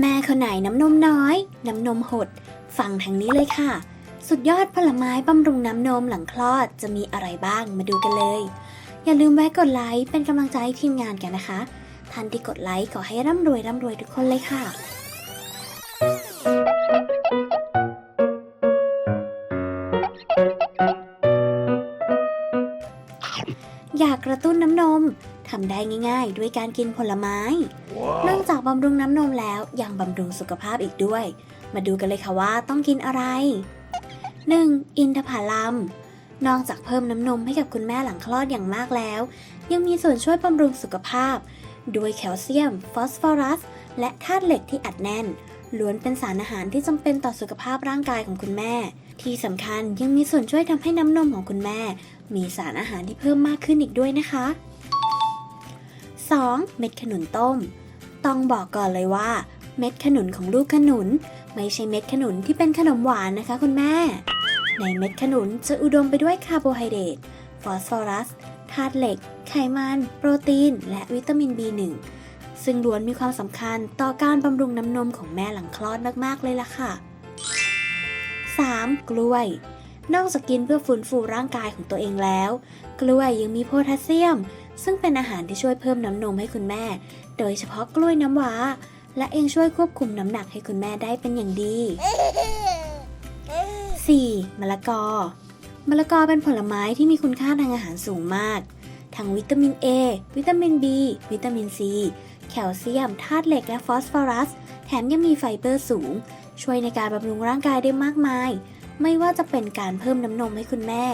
แม่คนไหนน้ำนมน้อย น้ำนมหด ฟังทางนี้เลยค่ะ สุดยอดผลไม้บำรุงน้ำนมหลังคลอดจะมีอะไรบ้างมาดูกันเลย อย่าลืมแวะกดไลค์เป็นกำลังใจให้ทีมงานกันนะคะท่านที่กดไลค์ขอให้ร่ำรวยร่ำรวยทุกคนเลยค่ะอยากกระตุ้นน้ำนม ทำได้ง่าย ๆ ด้วยการกินผลไม้นอกจากบำรุงน้ำนมแล้วยังบำรุงสุขภาพอีกด้วย มาดูกันเลยค่ะว่าต้องกินอะไร 1. อินทผลัมนอกจากเพิ่มน้ำนมให้กับคุณแม่หลังคลอดอย่างมากแล้ว ยังมีส่วนช่วยบำรุงสุขภาพ ด้วยแคลเซียม ฟอสฟอรัส และธาตุเหล็กที่อัดแน่นล้วนเป็นสารอาหารที่จำเป็นต่อสุขภาพร่างกายของคุณแม่ ที่สำคัญยังมีส่วนช่วยทำให้น้ำนมของคุณแม่ มีสารอาหารที่เพิ่มมากขึ้นอีกด้วยนะคะ 2. เม็ดขนุนต้ม ต้องบอกก่อนเลยว่า เม็ดขนุนของลูกขนุน ไม่ใช่เม็ดขนุนที่เป็นขนมหวานนะคะคุณแม่ ในเม็ดขนุนจะอุดมไปด้วยคาร์โบไฮเดรต ฟอสฟอรัส ธาตุเหล็ก ไขมัน โปรตีน และวิตามิน B1 ซึ่งล้วนมีความสำคัญต่อการบำรุงน้ำนมของแม่หลังคลอดมาก ๆ เลยล่ะค่ะ 3. กล้วย นอกจากกินเพื่อฟื้นฟูร่างกายของตัวเองแล้ว กล้วยยังมีโพแทสเซียม ซึ่งเป็นอาหารที่ช่วยเพิ่มน้ำนมให้คุณแม่ โดยเฉพาะกล้วยน้ำว้า และเองช่วยควบคุมน้ำหนักให้คุณแม่ได้เป็นอย่างดี 4. มะละกอ มะละกอเป็นผลไม้ที่มีคุณค่าทางอาหารสูงมาก ทั้งวิตามิน A วิตามิน B วิตามิน C แคลเซียม ธาตุเหล็กและฟอสฟอรัส แถมยังมีไฟเบอร์สูง ช่วยในการบำรุงร่างกายได้มากมาย ไม่ว่าจะเป็นการเพิ่มน้ำนมให้คุณแม่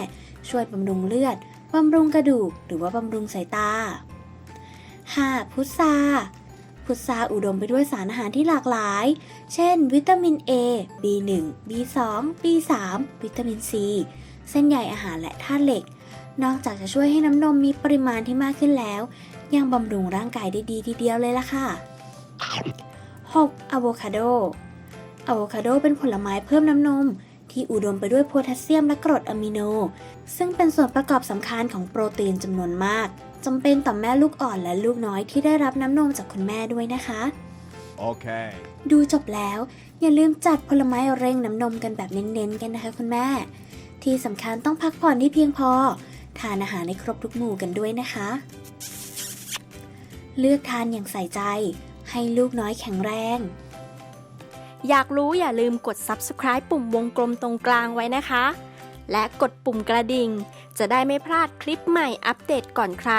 ช่วยบำรุงเลือด บำรุงกระดูกหรือว่าบำรุงสายตา 5. พุทราพุทราอุดมไปด้วยสารอาหารที่หลากหลาย เช่น วิตามิน A B1 B2 B3 วิตามิน C เส้นใยอาหารและธาตุเหล็ก นอกจากจะช่วยให้น้ำนมมีปริมาณที่มากขึ้นแล้ว ยังบำรุงร่างกายได้ดีทีเดียวเลยล่ะค่ะ 6. อะโวคาโดอะโวคาโดเป็นผลไม้เพิ่มน้ำนม ที่อุดมไปด้วยโพแทสเซียมและกรดอะมิโน ซึ่งเป็นส่วนประกอบสำคัญของโปรตีนจำนวนมากจำเป็นต่อแม่ลูกอ่อนและลูกน้อยที่ได้รับน้ำนมจากคุณแม่ด้วยนะคะ Okay. ดูจบแล้ว อย่าลืมจัดผลไม้เร่งน้ำนมกันแบบเน้นๆกันนะคะคุณแม่ ที่สำคัญต้องพักผ่อนที่เพียงพอ ทานอาหารให้ครบทุกหมู่กันด้วยนะคะ เลือกทานอย่างใส่ใจ ให้ลูกน้อยแข็งแรง อยากรู้อย่าลืมกด subscribe ปุ่มวงกลมตรงกลางไว้นะคะ และกดปุ่มกระดิ่ง จะได้ไม่พลาดคลิปใหม่อัปเดตก่อนใคร